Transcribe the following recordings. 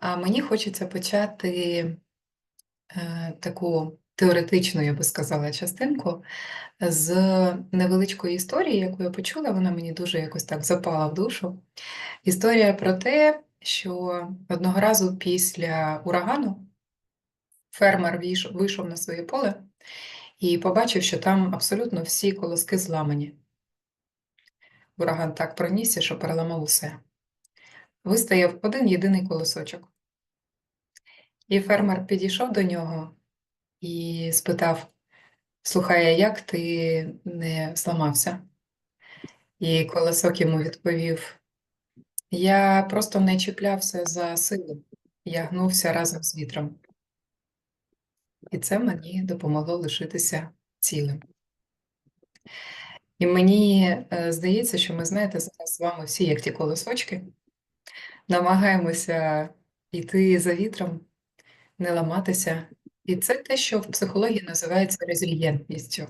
А мені хочеться почати е, таку теоретичну, я би сказала, частинку з невеличкої історії, яку я почула, вона мені дуже якось так запала в душу. Історія про те, що одного разу після урагану фермер вийшов на своє поле і побачив, що там абсолютно всі колоски зламані. Ураган так пронісся, що переламав усе. Вистояв один єдиний колосочок. І фермер підійшов до нього і спитав: Слухай, як ти не зламався? І колосок йому відповів: Я просто не чіплявся за силу, я гнувся разом з вітром. І це мені допомогло лишитися цілим. І мені е, здається, що ми, знаєте, зараз з вами всі, як ті колосочки, намагаємося йти за вітром, не ламатися. І це те, що в психології називається резильєнтністю.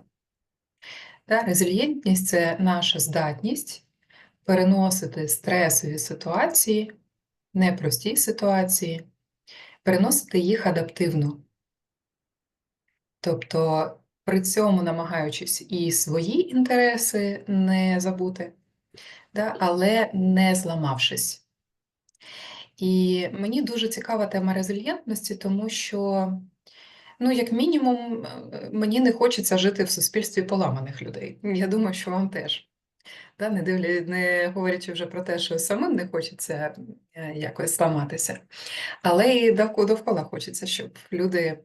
Та, резильєнтність це наша здатність переносити стресові ситуації, непрості ситуації, переносити їх адаптивно. Тобто при цьому намагаючись і свої інтереси не забути, да, але не зламавшись. І мені дуже цікава тема резильєнтності, тому що, ну, як мінімум, е, мені не хочеться жити в суспільстві поламаних людей. Я думаю, що вам теж. Да, не дивлю, не говорячи вже про те, що самим не хочеться е, якось зламатися, але і довкола хочеться, щоб люди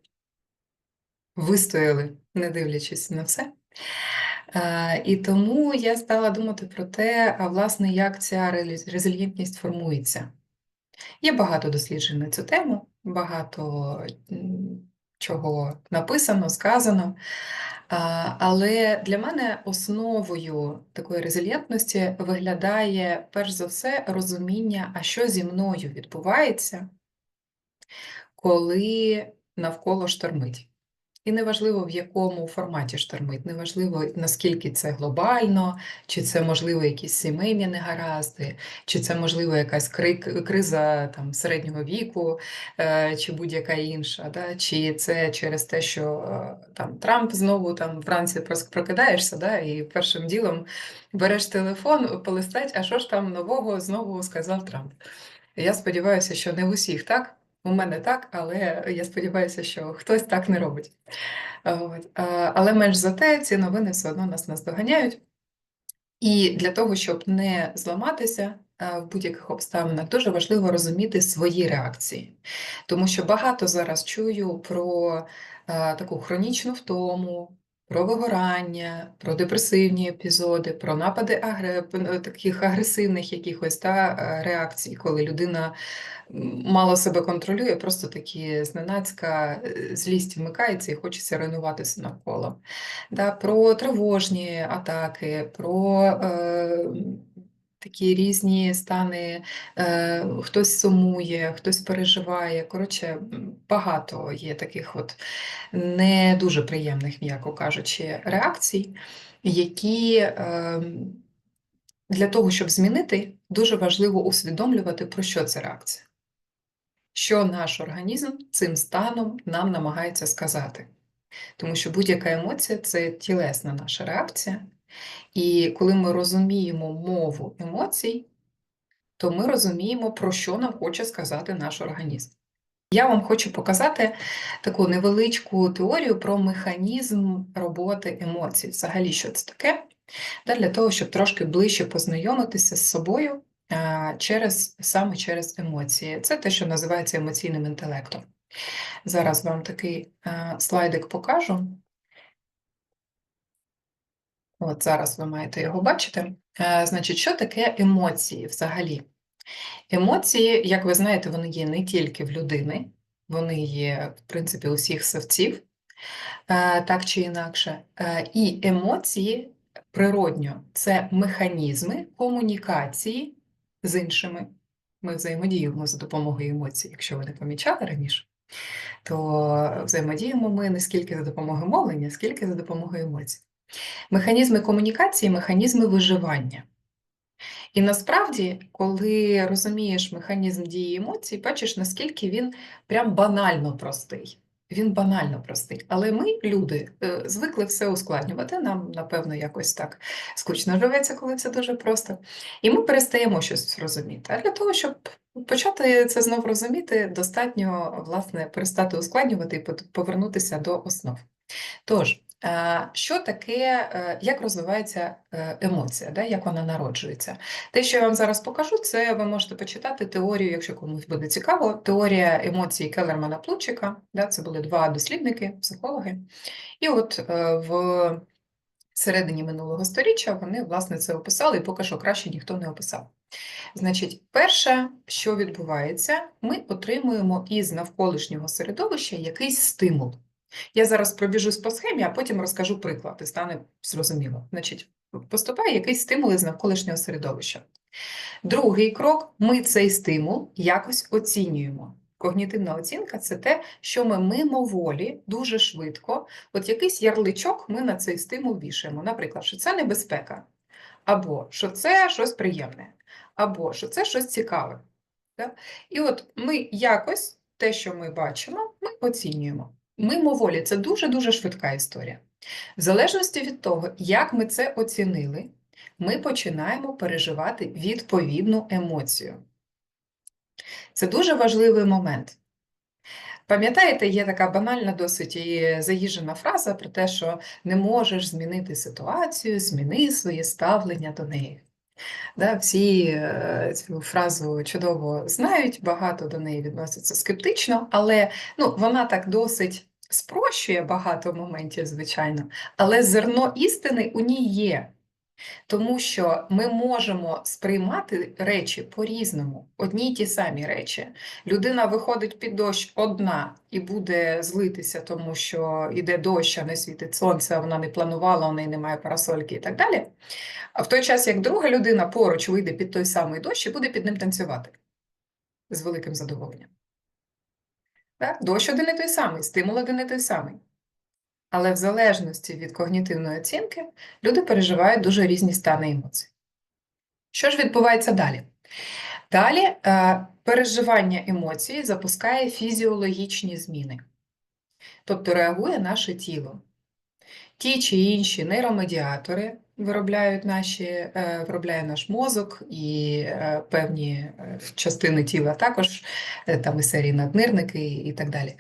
вистояли, не дивлячись на все. Е, І тому я стала думати про те, а власне, як ця резильєнтність формується. Є багато досліджень на цю тему, багато чого написано, сказано. Але для мене основою такої резильєнтності виглядає перш за все розуміння, а що зі мною відбувається, коли навколо штормить. І неважливо, в якому форматі штормить, неважливо, наскільки це глобально, чи це, можливо, якісь сімейні негаразди, чи це, можливо, якась криза там, середнього віку, е, чи будь-яка інша, да? чи це через те, що е, там, Трамп знову там, вранці прокидаєшся да? і першим ділом береш телефон, полистать, а що ж там нового знову сказав Трамп. Я сподіваюся, що не в усіх так. У мене так, але я сподіваюся, що хтось так не робить. От. Але менш за те, ці новини все одно нас наздоганяють. І для того, щоб не зламатися в будь-яких обставинах, дуже важливо розуміти свої реакції. Тому що багато зараз чую про таку хронічну втому, про вигорання, про депресивні епізоди, про напади агр... таких агресивних якихось та, е, реакцій, коли людина мало себе контролює, просто такі зненацька е, злість вмикається і хочеться руйнуватися навколо. Да, про тривожні атаки, про е, такі різні стани, е, хтось сумує, хтось переживає. Коротше, багато є таких от не дуже приємних, м'яко кажучи, реакцій, які е, для того, щоб змінити, дуже важливо усвідомлювати, про що це реакція. Що наш організм цим станом нам намагається сказати. Тому що будь-яка емоція це тілесна наша реакція. І коли ми розуміємо мову емоцій, то ми розуміємо, про що нам хоче сказати наш організм. Я вам хочу показати таку невеличку теорію про механізм роботи емоцій. Взагалі, що це таке? Для того, щоб трошки ближче познайомитися з собою через, саме через емоції. Це те, що називається емоційним інтелектом. Зараз вам такий слайдик покажу. От зараз ви маєте його бачити. Е, Значить, що таке емоції взагалі? Емоції, як ви знаєте, вони є не тільки в людини, вони є, в принципі, у всіх савців, е, так чи інакше. Е, І емоції природньо це механізми комунікації з іншими. Ми взаємодіємо за допомогою емоцій, якщо ви не помічали раніше, то взаємодіємо ми не скільки за допомогою мовлення, скільки за допомогою емоцій. Механізми комунікації, механізми виживання. І насправді, коли розумієш механізм дії емоцій, бачиш, наскільки він прям банально простий. Він банально простий. Але ми, люди, е, звикли все ускладнювати. Нам, напевно, якось так скучно живеться, коли це дуже просто. І ми перестаємо щось розуміти. А для того, щоб почати це знов розуміти, достатньо, власне, перестати ускладнювати і повернутися до основ. Тож, що таке, е, як розвивається е, емоція, да, як вона народжується? Те, що я вам зараз покажу, це ви можете почитати теорію, якщо комусь буде цікаво, теорія емоцій Келлермана Плучика. Да, це були два дослідники, психологи. І от е, в середині минулого сторіччя вони, власне, це описали, і поки що краще ніхто не описав. Значить, перше, що відбувається, ми отримуємо із навколишнього середовища якийсь стимул. Я зараз пробіжусь по схемі, а потім розкажу приклад, і стане зрозуміло. Значить, поступає якийсь стимул із навколишнього середовища. Другий крок ми цей стимул якось оцінюємо. Когнітивна оцінка це те, що ми мимоволі дуже швидко, от якийсь ярличок ми на цей стимул вішаємо. Наприклад, що це небезпека, або що це щось приємне, або що це щось цікаве. І от ми якось те, що ми бачимо, ми оцінюємо. Мимоволі це дуже-дуже швидка історія. В залежності від того, як ми це оцінили, ми починаємо переживати відповідну емоцію. Це дуже важливий момент. Пам'ятаєте, є така банальна, досить і заїжджена фраза про те, що не можеш змінити ситуацію, зміни своє ставлення до неї. Да, всі е, цю фразу чудово знають, багато до неї відносяться скептично, але ну, вона так досить спрощує багато моментів, звичайно, але зерно істини у ній є. Тому що ми можемо сприймати речі по-різному, одні й ті самі речі. Людина виходить під дощ одна і буде злитися, тому що йде дощ, а не світить сонце, вона не планувала, у неї немає парасольки і так далі. А в той час, як друга людина поруч вийде під той самий дощ і буде під ним танцювати з великим задоволенням. Так? Дощ один і той самий, стимул один і той самий. Але в залежності від когнітивної оцінки люди переживають дуже різні стани емоцій. Що ж відбувається далі? Далі е, переживання емоцій запускає фізіологічні зміни, тобто реагує наше тіло. Ті чи інші нейромедіатори виробляють наші, е, виробляє наш мозок і е, певні частини тіла також, там і серії наднирники і так далі.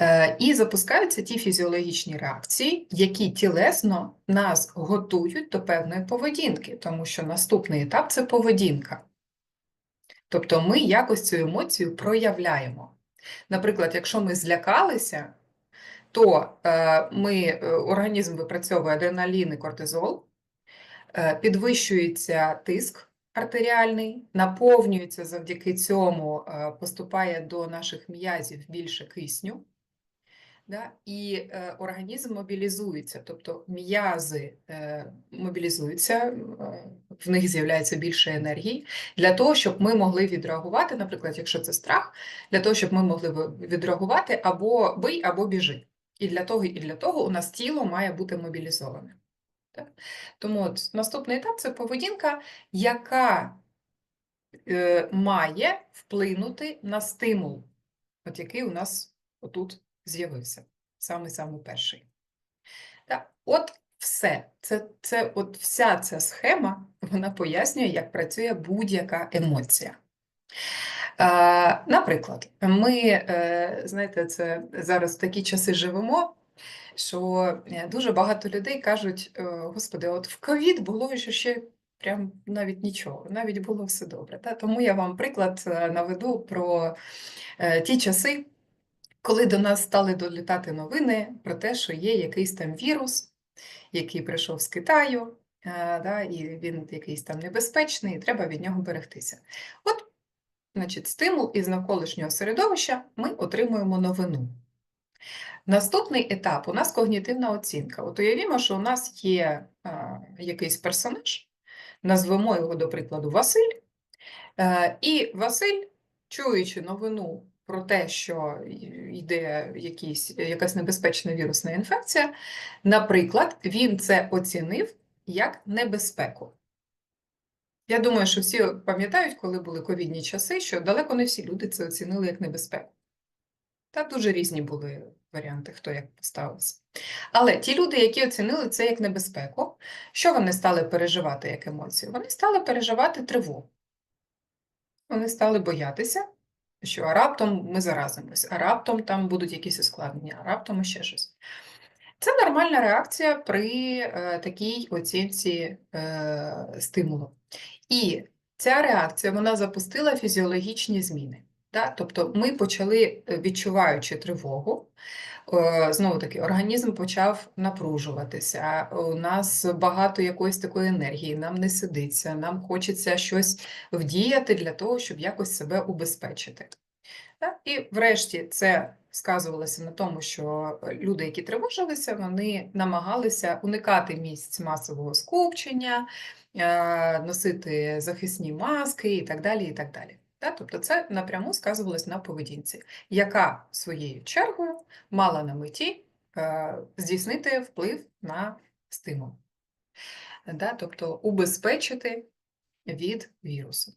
Е, І запускаються ті фізіологічні реакції, які тілесно нас готують до певної поведінки, тому що наступний етап це поведінка. Тобто ми якось цю емоцію проявляємо. Наприклад, якщо ми злякалися, то е, ми, е, організм випрацьовує адреналін і кортизол, підвищується тиск артеріальний, наповнюється завдяки цьому, поступає до наших м'язів більше кисню. Да? І е, організм мобілізується, тобто м'язи е, мобілізуються, е, в них з'являється більше енергії для того, щоб ми могли відреагувати, наприклад, якщо це страх, для того, щоб ми могли відреагувати або бий, або біжи. І для того, і для того у нас тіло має бути мобілізоване. Так? Тому от наступний етап це поведінка, яка е, має вплинути на стимул, от який у нас отут з'явився, самий-самий перший. Так, от все. Це, це от вся ця схема, вона пояснює, як працює будь-яка емоція. Наприклад, ми, е, знаєте, це зараз в такі часи живемо, що е, дуже багато людей кажуть, е, Господи, от в ковід було що ще прям навіть нічого, навіть було все добре. Тому я вам приклад наведу про ті часи, коли до нас стали долітати новини про те, що є якийсь там вірус, який прийшов з Китаю, е, да, і він якийсь там небезпечний, і треба від нього берегтися. От, значить, стимул із навколишнього середовища ми отримуємо новину. Наступний етап у нас когнітивна оцінка. От уявімо, що у нас є е, якийсь персонаж, назвемо його, до прикладу, Василь. Е, і Василь, чуючи новину про те, що йде якийсь, якась небезпечна вірусна інфекція, наприклад, він це оцінив як небезпеку. Я думаю, що всі пам'ятають, коли були ковідні часи, що далеко не всі люди це оцінили як небезпеку. Та дуже різні були варіанти, хто як поставився. Але ті люди, які оцінили це як небезпеку, що вони стали переживати як емоцію? Вони стали переживати тривогу. Вони стали боятися, що а раптом ми заразимось, а раптом там будуть якісь ускладнення, а раптом ще щось. Це нормальна реакція при е, такій оцінці е, стимулу. І ця реакція вона запустила фізіологічні зміни. Да? Тобто ми почали, е, відчуваючи тривогу, знову таки, організм почав напружуватися, у нас багато якоїсь такої енергії, нам не сидиться, нам хочеться щось вдіяти для того, щоб якось себе убезпечити. І врешті це сказувалося на тому, що люди, які тривожилися, вони намагалися уникати місць масового скупчення, е, носити захисні маски і так далі. і так далі. Тобто це напряму сказувалось на поведінці, яка своєю чергою мала на меті е, здійснити вплив на стимул, тобто убезпечити від вірусу.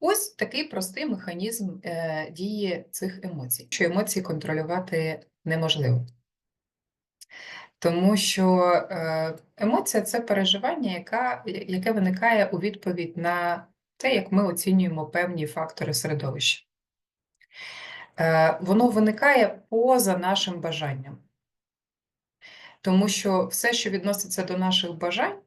Ось такий простий механізм е, дії цих емоцій, що емоції контролювати неможливо. Тому що е, емоція це переживання, яка, яке виникає у відповідь на те, як ми оцінюємо певні фактори середовища. Е, воно виникає поза нашим бажанням. Тому що все, що відноситься до наших бажань,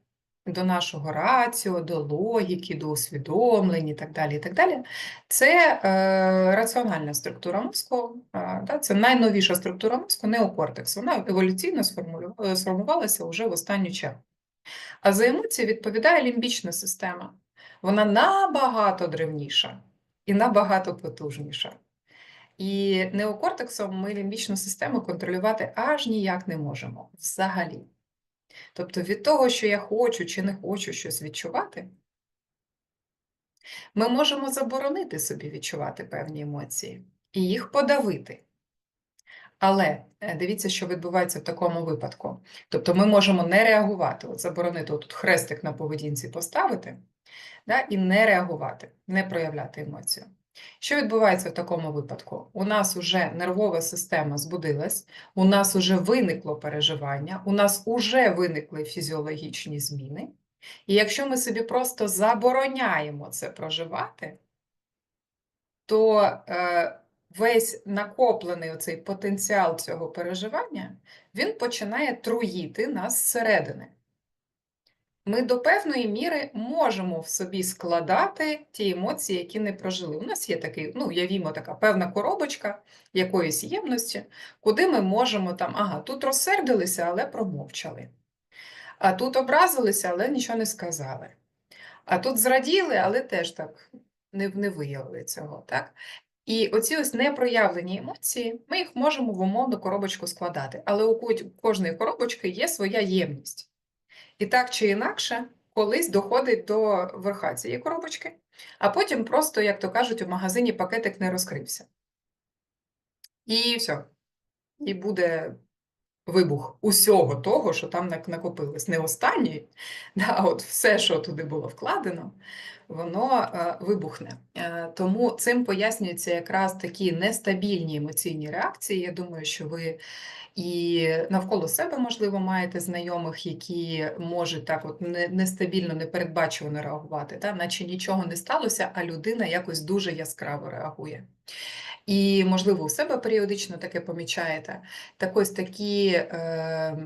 до нашого раціо, до логіки, до усвідомлень і так далі, і так далі, це е, раціональна структура мозку, е, да, це найновіша структура мозку, неокортекс. Вона еволюційно сформулю- сформувалася вже в останню чергу. А за емоції відповідає лімбічна система. Вона набагато древніша і набагато потужніша. І неокортексом ми лімбічну систему контролювати аж ніяк не можемо взагалі. Тобто від того, що я хочу чи не хочу щось відчувати, ми можемо заборонити собі відчувати певні емоції і їх подавити. Але е, дивіться, що відбувається в такому випадку. Тобто ми можемо не реагувати, от заборонити тут хрестик на поведінці поставити да, і не реагувати, не проявляти емоцію. Що відбувається в такому випадку? У нас вже нервова система збудилась, у нас вже виникло переживання, у нас вже виникли фізіологічні зміни. І якщо ми собі просто забороняємо це проживати, то е, весь накоплений оцей потенціал цього переживання, він починає труїти нас зсередини ми до певної міри можемо в собі складати ті емоції, які не прожили. У нас є такий, ну, явімо, така певна коробочка якоїсь ємності, куди ми можемо там, ага, тут розсердилися, але промовчали. А тут образилися, але нічого не сказали. А тут зраділи, але теж так не, не виявили цього. так? І оці ось непроявлені емоції, ми їх можемо в умовну коробочку складати, але у кожної коробочки є своя ємність. І так чи інакше, колись доходить до верха цієї коробочки, а потім просто, як то кажуть, у магазині пакетик не розкрився. І все. І буде вибух усього того, що там накопилось. Не останній, а от все, що туди було вкладено, воно е, вибухне. Е, тому цим пояснюються якраз такі нестабільні емоційні реакції. Я думаю, що ви і навколо себе, можливо, маєте знайомих, які можуть так от нестабільно, непередбачувано реагувати, та? наче нічого не сталося, а людина якось дуже яскраво реагує. І, можливо, у себе періодично таке помічаєте. Так ось такі е,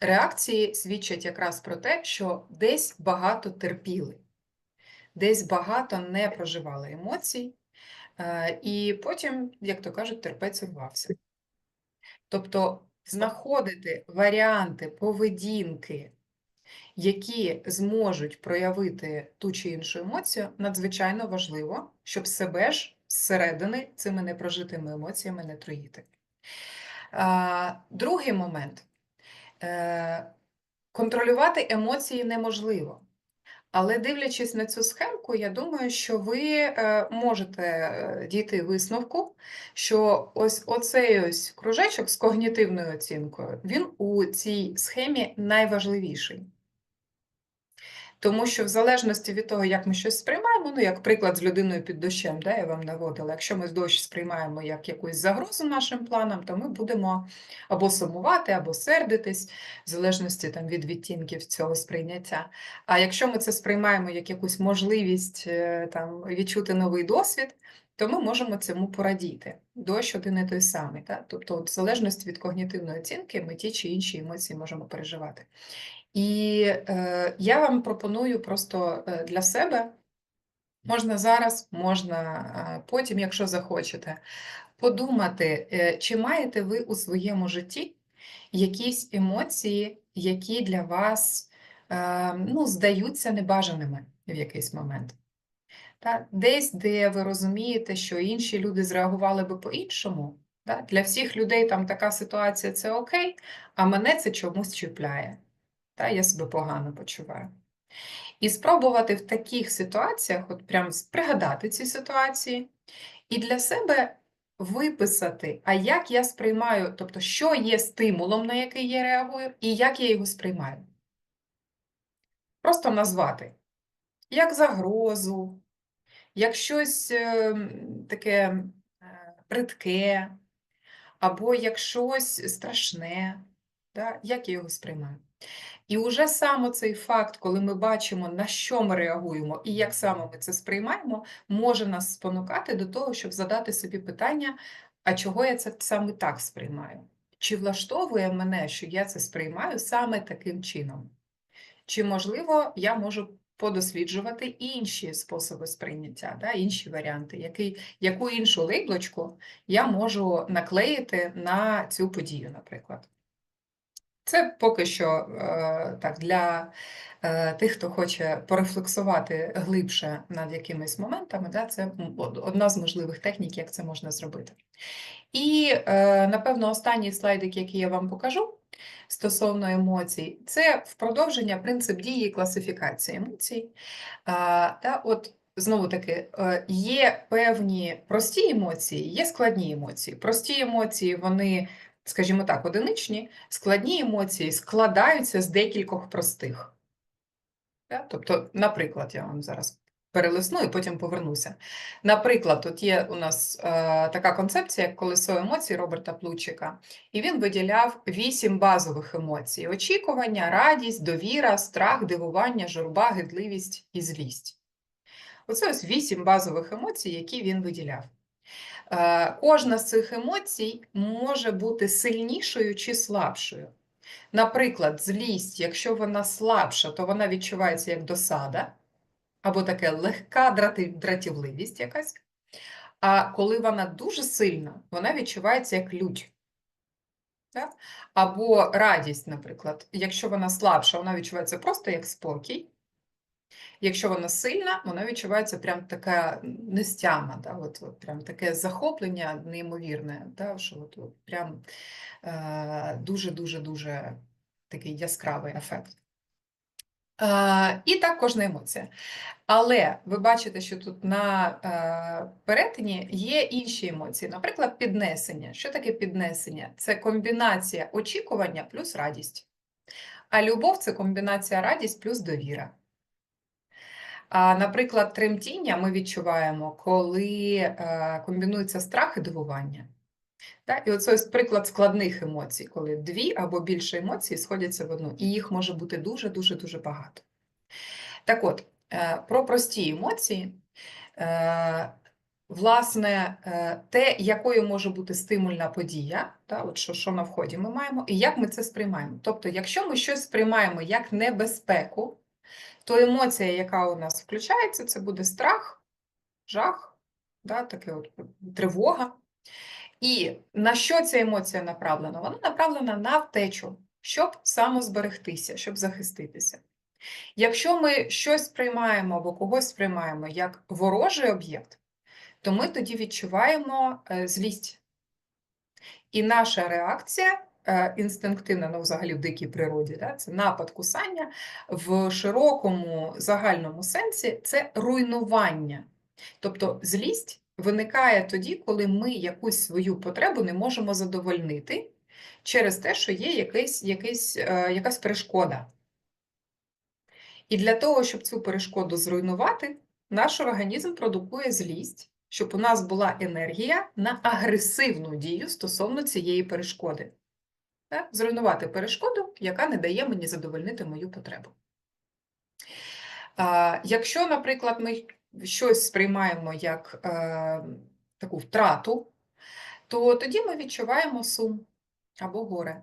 реакції свідчать якраз про те, що десь багато терпіли, десь багато не проживали емоцій, е, і потім, як то кажуть, терпець урвався. Тобто знаходити варіанти поведінки, які зможуть проявити ту чи іншу емоцію, надзвичайно важливо, щоб себе ж зсередини цими непрожитими емоціями не троїти. Другий момент. Е, контролювати емоції неможливо. Але дивлячись на цю схемку, я думаю, що ви е, можете е, дійти висновку, що ось оцей ось кружечок з когнітивною оцінкою, він у цій схемі найважливіший. Тому що в залежності від того, як ми щось сприймаємо, ну, як приклад з людиною під дощем, да, я вам наводила, якщо ми дощ сприймаємо як якусь загрозу нашим планам, то ми будемо або сумувати, або сердитись, в залежності там, від відтінків цього сприйняття. А якщо ми це сприймаємо як якусь можливість е, там, відчути новий досвід, то ми можемо цьому порадіти. Дощ один і той самий. Так? Тобто, в залежності від когнітивної оцінки, ми ті чи інші емоції можемо переживати. І е, я вам пропоную просто е, для себе, можна зараз, можна е, потім, якщо захочете, подумати, е, чи маєте ви у своєму житті якісь емоції, які для вас ну, здаються небажаними в якийсь момент. Та? Десь, де ви розумієте, що інші люди зреагували би по-іншому. Для всіх людей там така ситуація це окей, а мене це чомусь чіпляє. Та? Я себе погано почуваю. І спробувати в таких ситуаціях, от прям пригадати ці ситуації, і для себе виписати, а як я сприймаю, тобто, що є стимулом, на який я реагую, і як я його сприймаю. Просто назвати як загрозу, як щось е, таке е, бридке, або як щось страшне, да? як я його сприймаю. І уже саме цей факт, коли ми бачимо, на що ми реагуємо і як саме ми це сприймаємо, може нас спонукати до того, щоб задати собі питання, а чого я це саме так сприймаю? Чи влаштовує мене, що я це сприймаю саме таким чином? Чи, можливо, я можу подосліджувати інші способи сприйняття, да, інші варіанти, який, яку іншу лейблочку я можу наклеїти на цю подію, наприклад. Це поки що е, так для е, тих, хто хоче порефлексувати глибше над якимись моментами, да, це одна з можливих технік, як це можна зробити. І, е, напевно, останній слайдик, який я вам покажу стосовно емоцій, це впродовження принцип дії класифікації емоцій. Та, от, Знову таки, є певні прості емоції, є складні емоції. Прості емоції, вони скажімо так, одиничні, складні емоції складаються з декількох простих. Тобто, наприклад, я вам зараз перелисну і потім повернуся. Наприклад, тут є у нас е, така концепція, як колесо емоцій Роберта Плучика, і він виділяв вісім базових емоцій: очікування, радість, довіра, страх, дивування, журба, гидливість і злість. Оце ось вісім базових емоцій, які він виділяв. Е, кожна з цих емоцій може бути сильнішою чи слабшою. Наприклад, злість, якщо вона слабша, то вона відчувається як досада, або таке легка дратівливість якась. А коли вона дуже сильна, вона відчувається як лють. Так? Або радість, наприклад, якщо вона слабша, вона відчувається просто як спокій. Якщо вона сильна, вона відчувається прям така нестяма, да, от, от прям таке захоплення неймовірне, да, що от, от прям дуже-дуже-дуже такий яскравий ефект. Е, і так кожна емоція. Але ви бачите, що тут на е, перетині є інші емоції, наприклад, піднесення. Що таке піднесення? Це комбінація очікування плюс радість. А любов це комбінація радість плюс довіра. Наприклад, тремтіння ми відчуваємо, коли е, комбінується страх і дивування. Так? І оце ось приклад складних емоцій, коли дві або більше емоцій сходяться в одну, і їх може бути дуже-дуже дуже багато. Так от, е, про прості емоції, е, власне, те, якою може бути стимульна подія, та, от що, що на вході ми маємо, і як ми це сприймаємо. Тобто, якщо ми щось сприймаємо як небезпеку, то емоція, яка у нас включається, це буде страх, жах, да, таке от тривога. І на що ця емоція направлена? Вона направлена на втечу, щоб самозберегтися, щоб захиститися. Якщо ми щось сприймаємо або когось сприймаємо як ворожий об'єкт, то ми тоді відчуваємо е, злість. І наша реакція Е, інстинктивна, ну, взагалі в дикій природі, да? це напад кусання в широкому загальному сенсі це руйнування. Тобто злість виникає тоді, коли ми якусь свою потребу не можемо задовольнити через те, що є якийсь, якийсь, е, якась перешкода. І для того, щоб цю перешкоду зруйнувати, наш організм продукує злість, щоб у нас була енергія на агресивну дію стосовно цієї перешкоди. Зруйнувати перешкоду, яка не дає мені задовольнити мою потребу. Якщо, наприклад, ми щось сприймаємо як е, таку втрату, то тоді ми відчуваємо сум або горе.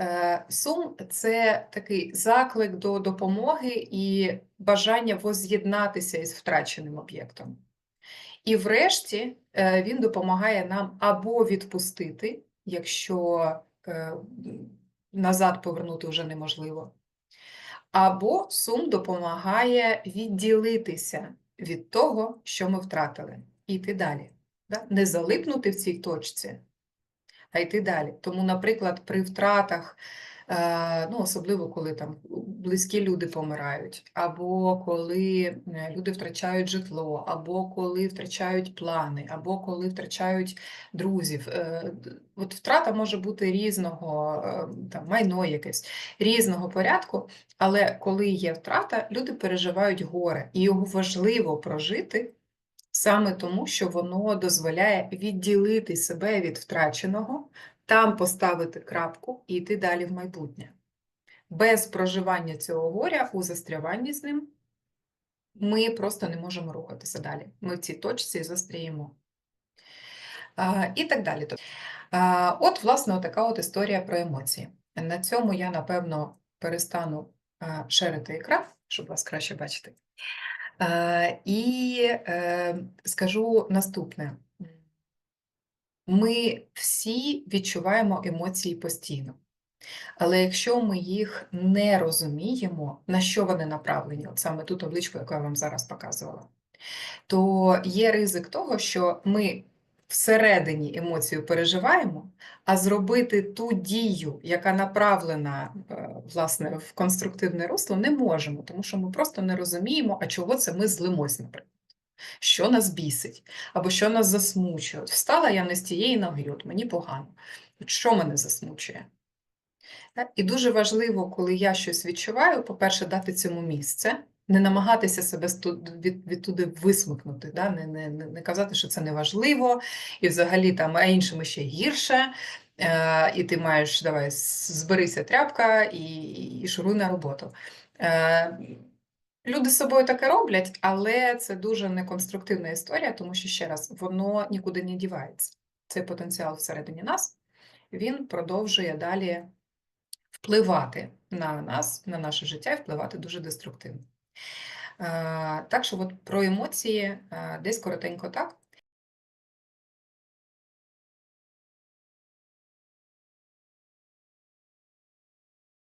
Е, Сум це такий заклик до допомоги і бажання воз'єднатися із втраченим об'єктом. І врешті е, він допомагає нам або відпустити, якщо назад повернути вже неможливо, або сум допомагає відділитися від того, що ми втратили, і йти далі. Да? Не залипнути в цій точці, а йти далі. Тому, наприклад, при втратах, е, ну, особливо коли там близькі люди помирають, або коли е, люди втрачають житло, або коли втрачають плани, або коли втрачають друзів. е, От втрата може бути різного, е, там, майно якесь, різного порядку, але коли є втрата, люди переживають горе, і його важливо прожити. Саме тому, що воно дозволяє відділити себе від втраченого, там поставити крапку і йти далі в майбутнє. Без проживання цього горя у застряванні з ним ми просто не можемо рухатися далі. Ми в цій точці застряємо. І так далі. От, власне, така от історія про емоції. На цьому я, напевно, перестану шерити екран, щоб вас краще бачити. І е, скажу наступне: ми всі відчуваємо емоції постійно. Але якщо ми їх не розуміємо, на що вони направлені, от саме ту табличку, яку я вам зараз показувала, то є ризик того, що ми всередині емоцію переживаємо, а зробити ту дію, яка направлена е, власне в конструктивне русло, не можемо, тому що ми просто не розуміємо, а чого це ми злимось, наприклад. Що нас бісить, або що нас засмучує. От встала я не з тієї ноги, от мені погано. От що мене засмучує? І дуже важливо, коли я щось відчуваю, по-перше, дати цьому місце, не намагатися себе від, відтуди висмикнути, да? не, не, не казати, що це не важливо, і взагалі там, а іншим ще гірше, е, і ти маєш, давай, зберися тряпка і, і, і шуруй на роботу. Е, Люди з собою таке роблять, але це дуже неконструктивна історія, тому що, ще раз, воно нікуди не дівається. Цей потенціал всередині нас, він продовжує далі впливати на нас, на наше життя і впливати дуже деструктивно. Е, Так що от про емоції е, десь коротенько так.